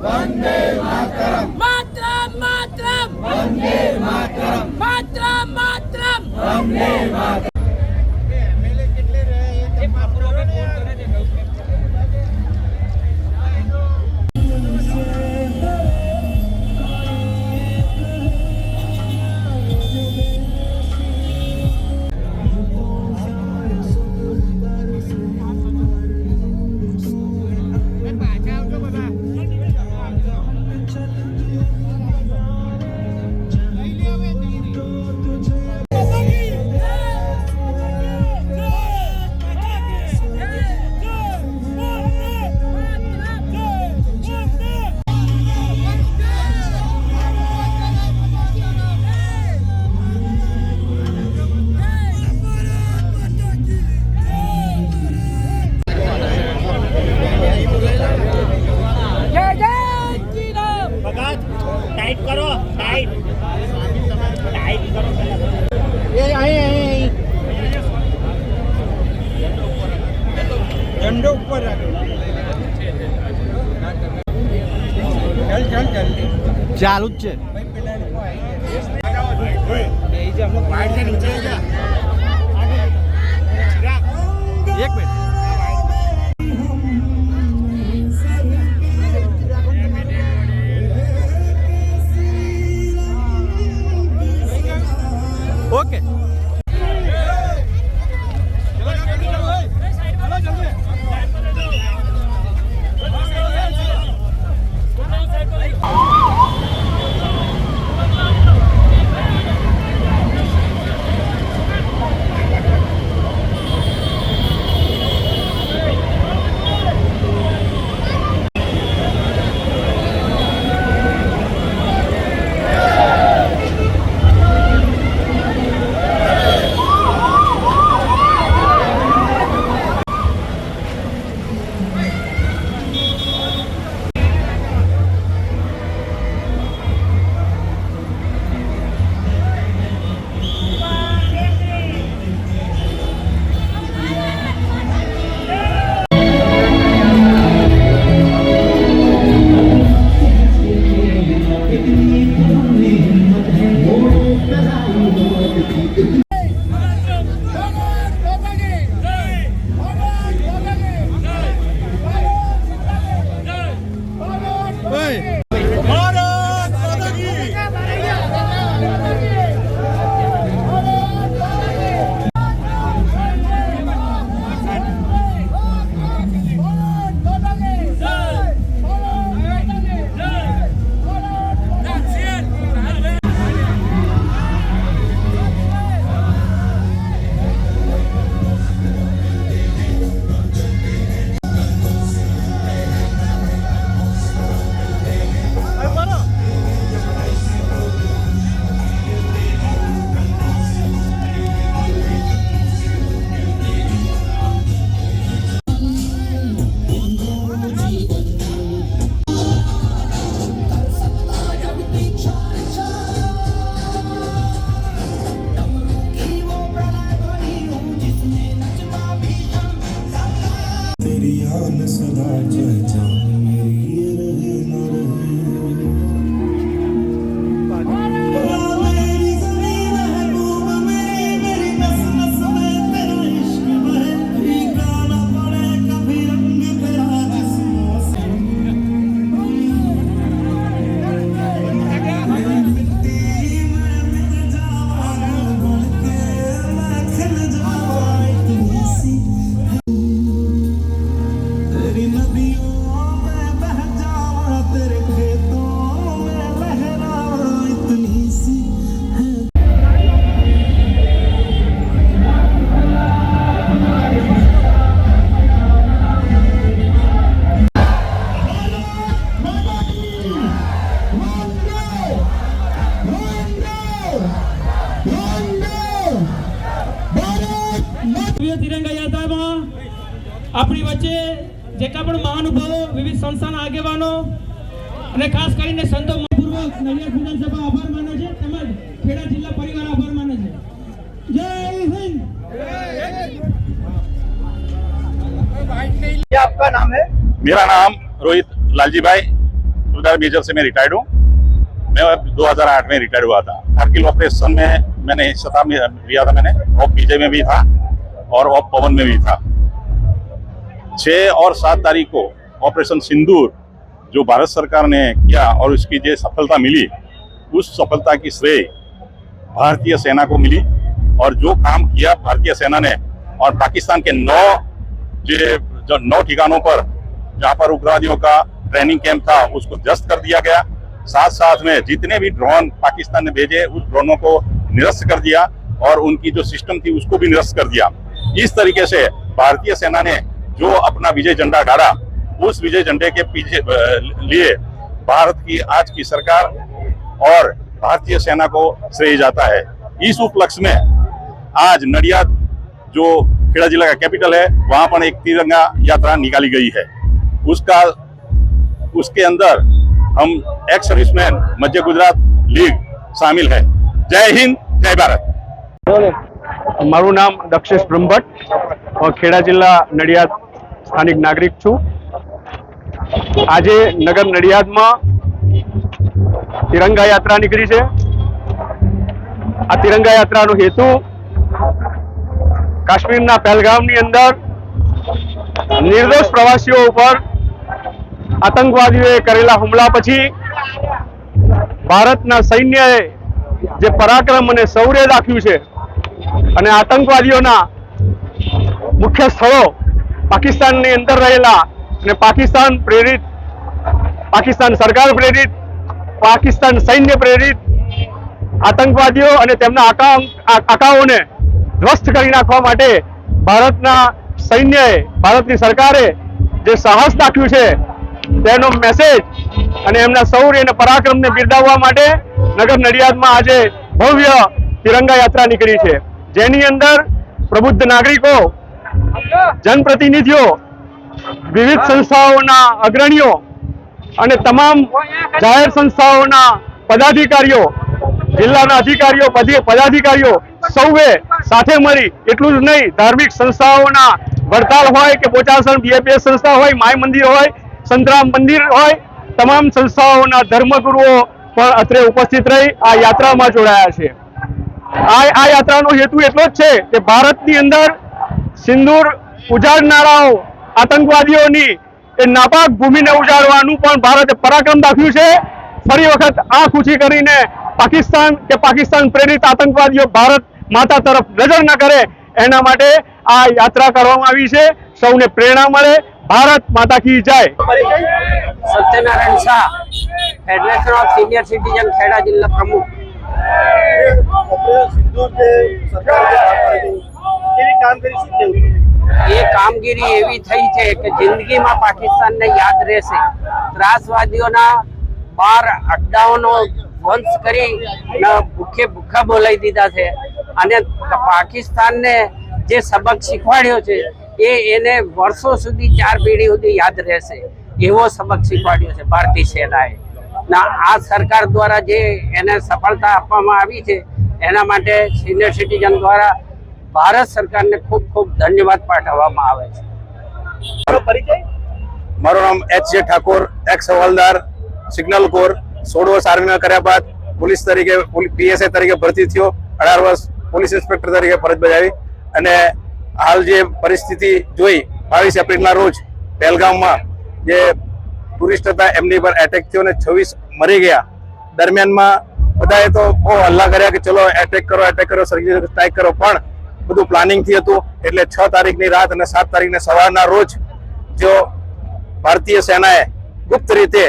One day. ચાલુ જ છે. એક મિનિટ. ઓકે. વિધાનસભા આભાર માને છે તેમજ ખેડા જિલ્લા પરિવાર આભાર માને છે જય હિન્દ मेरा नाम रोहित लालजी भाई सुबेदार मेजर से मैं रिटायर्ड हूँ मैं 2008 में रिटायर्ड हुआ था कारगिल ऑपरेशन में मैंने हिस्सा में लिया था मैंने ऑफ विजय में भी था और ऑफ पवन में भी था छः और सात तारीख को ऑपरेशन सिंदूर जो भारत सरकार ने किया और उसकी जो सफलता मिली उस सफलता की श्रेय भारतीय सेना को मिली और जो काम किया भारतीय सेना ने और पाकिस्तान के नौ जो जो नौ ठिकानों पर, जहाँ पर उग्रवादियों का ट्रेनिंग कैंप था, उसको जब्त कर दिया गया। साथ साथ में जितने भी ड्रोन पाकिस्तान ने भेजे, उस ड्रोनों को निरस्त कर दिया और उनकी जो सिस्टम थी, उसको भी निरस्त कर दिया। इस तरीके से भारतीय सेना ने जो अपना विजय झंडा गाड़ा उस विजय झंडे के पीछे लिए भारत की आज की सरकार और भारतीय सेना को श्रेय जाता है इस उपलक्ष्य में आज नडियाद जो खेड़ा जिला का कैपिटल है वहां पर एक तिरंगा यात्रा निकाली गई है उसका उसके अंदर हम ex serviceman Madhya Gujarat league शामिल है जय हिंद जय भारत મારું નામ દક્ષેશ બ્રહ્મભટ્ટ અ, ખેડા જિલ્લા નડિયાદ સ્થાનિક નાગરિક છું આજે નગર નડિયાદમાં તિરંગા યાત્રા નીકળી છે. આ તિરંગા યાત્રાનો હેતુ કાશ્મીરના પહેલગામની અંદર નિર્દોષ પ્રવાસીઓ ઉપર આતંકવાદીઓએ કરેલા હુમલા પછી ભારતના સૈન્યએ જે પરાક્રમ અને શૌર્ય દાખ્યું છે અને આતંકવાદીઓના મુખ્ય સ્થળો પાકિસ્તાનની અંદર રહેલા અને પાકિસ્તાન પ્રેરિત પાકિસ્તાન સરકાર પ્રેરિત પાકિસ્તાન સૈન્ય પ્રેરિત આતંકવાદીઓ અને તેમના આકાઓને ધ્વસ્ત કરી નાખવા માટે ભારતના સૈન્યએ, ભારતની સરકારે જે સાહસ દાખ્યું છે, તેનો મેસેજ અને એમના શૌર્ય અને પરાક્રમને બિરદાવવા માટે નગર નડિયાદમાં આજે ભવ્ય તિરંગા યાત્રા નીકળી છે. જેની અંદર પ્રબુદ્ધ નાગરિકો, જનપ્રતિનિધિઓ, વિવિધ સંસ્થાઓના અગ્રણીઓ અને તમામ જાહેર સંસ્થાઓના પદાધિકારીઓ, જિલ્લાના અધિકારીઓ પદાધિકારીઓ સૌએ સાથે મળી એટલું જ નહીં, ધાર્મિક સંસ્થાઓના વડતાલ હોય કે બોચાસણ બીએપીએસ સંસ્થા હોય, માય મંદિર હોય, સંતરામ મંદિર હોય, તમામ સંસ્થાઓના ધર્મગુરુઓ પણ અત્રે ઉપસ્થિત રહી આ યાત્રામાં જોડાયા છે. આ આ યાત્રાનો હેતુ એટલો જ છે કે ભારતની અંદર સિંદૂર ઉજાડનારાઓ, આતંકવાદીઓની એ નાપાક ભૂમિને ઉજાડવાનું પણ ભારતે પરાક્રમ દાખ્યું છે. ફરી વખત આંખ ઊંચી કરીને પાકિસ્તાન કે પાકિસ્તાન પ્રેરિત આતંકવાદીઓ ભારત માતા તરફ નજર ન કરે એના માટે આ યાત્રા કરવામાં આવી છે. સૌને પ્રેરણા મળે. ભારત માતા કી જય. Satyanarayan Shah federation of senior citizen Kheda જિલ્લા પ્રમુખ. કેવી કામગીરી શું કેવું એ કામગીરી એવી થઈ છે કે જિંદગીમાં પાકિસ્તાનને યાદ રહેશે. ત્રાસવાદીઓના બાર અડ્ડાઓનો વંશ કરી ભૂખે ભૂખા બોલાવી દીધા છે. અને પાકિસ્તાનને જે સબક શીખવાડ્યો છે, એ એને વર્ષો સુધી ચાર પેઢી સુધી યાદ રહેશે. એવો સબક શીખવાડ્યો છે ભારતીય સેનાએ. ના, આ સરકાર દ્વારા જે એને સફળતા આપવામાં આવી છે, એના માટે સિનિયર સિટીઝન દ્વારા ભારત સરકારને ખૂબ ખૂબ ધન્યવાદ પાઠવવામાં આવે છે. મારો પરિચય? મારું નામ એચ જે ઠાકોર એક્સ હવાલદાર સિગ્નલ કોર સોળ વર્ષ આર્મીમાં કર્યા બાદ પોલીસ તરીકે પીએસઆઈ તરીકે ભરતી થયો અઢાર વર્ષ પોલીસ ઇન્સ્પેક્ટર તરીકે ફરજ બજાવી અને હાલ જે પરિસ્થિતિ જોઈ બાવીસ એપ્રિલના રોજ પહેલગામમાં જે ટુરિસ્ટ હતા એમની પર એટેક થયો અને છવ્વીસ મરી ગયા. દરમિયાનમાં બધાએ તો બહુ હલ્લા કર્યા કે ચલો એટેક કરો એટેક કરો સર્જિકલ સ્ટ્રાઇક કરો પણ બધું પ્લાનિંગથી હતું. એટલે છ તારીખની રાત અને સાત તારીખને સવારના રોજ જો ભારતીય સેનાએ ગુપ્ત રીતે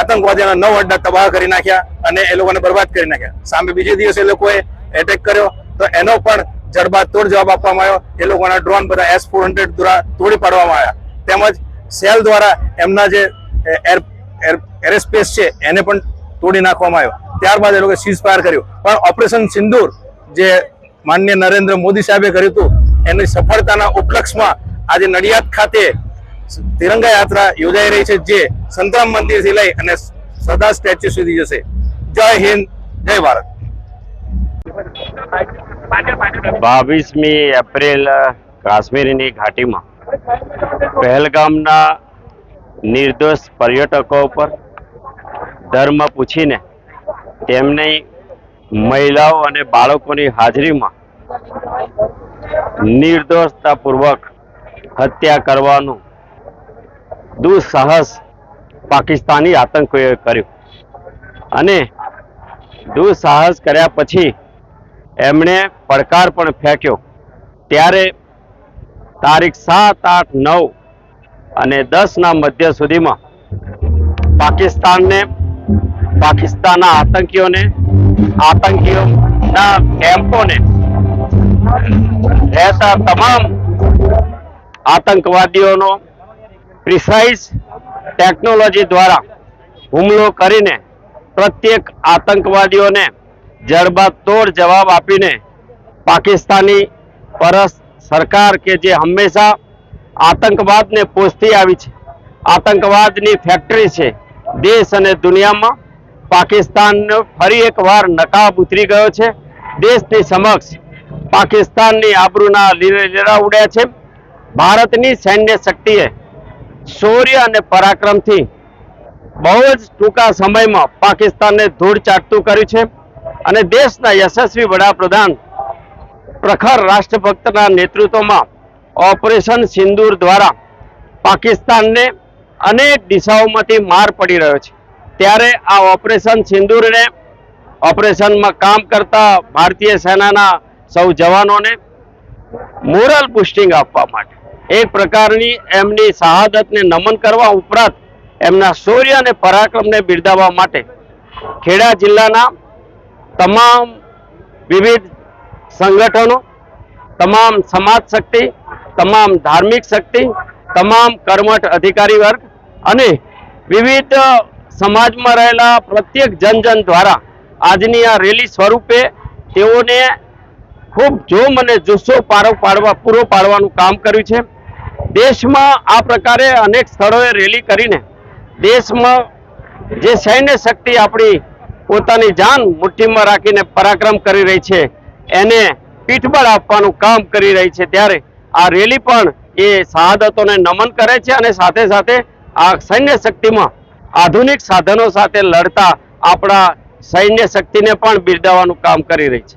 આતંકવાદીઓના નવ અડ્ડા તબાહ કરી નાખ્યા અને એ લોકોને બરબાદ કરી નાખ્યા. સામે બીજે દિવસે એ લોકોએ એટેક કર્યો. તો એનો પણ જડબાતોડ જવાબ આપવામાં આવ્યો. એ લોકોના ડ્રોન બધા એસ ફોર હંડ્રેડ દ્વારા તોડી પાડવામાં આવ્યા. તેમજ સેલ દ્વારા એમના જે એર એરસ્પેસ છે, એને પણ તોડી નાખવામાં આવ્યો. ત્યારબાદ એ લોકોએ સીઝ ફાયર કર્યું. પણ ઓપરેશન સિંદૂર જે માનનીય નરેન્દ્ર મોદી સાહેબે કર્યું હતું. એની સફળતાના ઉપલક્ષમાં આજે નડિયાદ ખાતે તિરંગા યાત્રા યોજાઈ રહી છે, જે સંતરામ મંદિરથી લઈ અને સરદાર સ્ટેચ્યુ સુધી જશે. જય હિન્દ, જય ભારત. બાવીસમી એપ્રિલ, કાશ્મીરની ઘાટીમાં પહેલગામના નિર્દોષ પર્યટકો ઉપર ધર્મ પૂછીને તેમની મહિલાઓ અને બાળકોની હાજરીમાં નિર્દોષતાપૂર્વક હત્યા કરવાનું દુઃસાહસ પાકિસ્તાની આતંકીઓએ કર્યું. અને દુઃસાહસ કર્યા પછી એમણે પડકાર પણ ફેંક્યો. ત્યારે તારીખ સાત, આઠ, નવ અને દસના મધ્ય સુધીમાં પાકિસ્તાનને પાકિસ્તાનના આતંકીઓને આતંકીઓના કેમ્પોને રહેતા તમામ આતંકવાદીઓનો પ્રિસાઇઝ ટેકનોલોજી દ્વારા હુમલો કરીને પ્રત્યેક આતંકવાદીઓને જડબાતોડ જવાબ આપીને પાકિસ્તાની પરસ સરકાર કે જે હંમેશા આતંકવાદને પોષતી આવી છે. આતંકવાદની ફેક્ટરી છે. દેશ અને દુનિયામાં પાકિસ્તાનનો ફરી એકવાર નકાબ ઉતરી ગયો છે. દેશની સમક્ષ પાકિસ્તાનની આબરૂના લીરા ઉડ્યા છે. ભારતની સૈન્ય શક્તિએ શૌર્ય અને પરાક્રમથી બહુ જ ટૂંકા સમયમાં પાકિસ્તાનને ધૂળ ચાટતું કર્યું છે અને દેશના યશસ્વી વડાપ્રધાન પ્રખર રાષ્ટ્રભક્તના નેતૃત્વમાં ઓપરેશન સિંદૂર દ્વારા પાકિસ્તાનને અનેક દિશાઓમાંથી માર પડી રહ્યો છે. ત્યારે આ ઓપરેશન સિંદૂરને ઓપરેશનમાં કામ કરતા ભારતીય સેનાના સૌ જવાનોને મોરલ બુસ્ટિંગ આપવા માટે, એક પ્રકારની એમની શહાદતને નમન કરવા ઉપરાંત એમના શૌર્ય અને પરાક્રમને બિરદાવવા માટે ખેડા જિલ્લાના તમામ વિવિધ સંગઠનો, તમામ સમાજ શક્તિ, તમામ ધાર્મિક શક્તિ, તમામ કર્મઠ અધિકારી વર્ગ અને વિવિધ સમાજમાં રહેલા પ્રત્યેક જન જન દ્વારા આજની આ રેલી સ્વરૂપે તેઓને ખૂબ જોમ અને જુસ્સો પારો પાડવા, પૂરો પાડવાનું કામ કર્યું છે. દેશમાં આ પ્રકારે અનેક સ્થળોએ રેલી કરીને દેશમાં જે સૈન્ય શક્તિ આપણી પોતાની જાન મુઠ્ઠીમાં રાખીને પરાક્રમ કરી રહી છે, એને પીઠબળ આપવાનું કામ કરી રહી છે, ત્યારે આ રેલી પણ એ શહાદતોને નમન કરે છે અને સાથે સાથે આ સૈન્ય શક્તિમાં આધુનિક સાધનો સાથે લડતા આપણા સૈન્ય શક્તિને પણ બિરદાવવાનું કામ કરી રહી છે.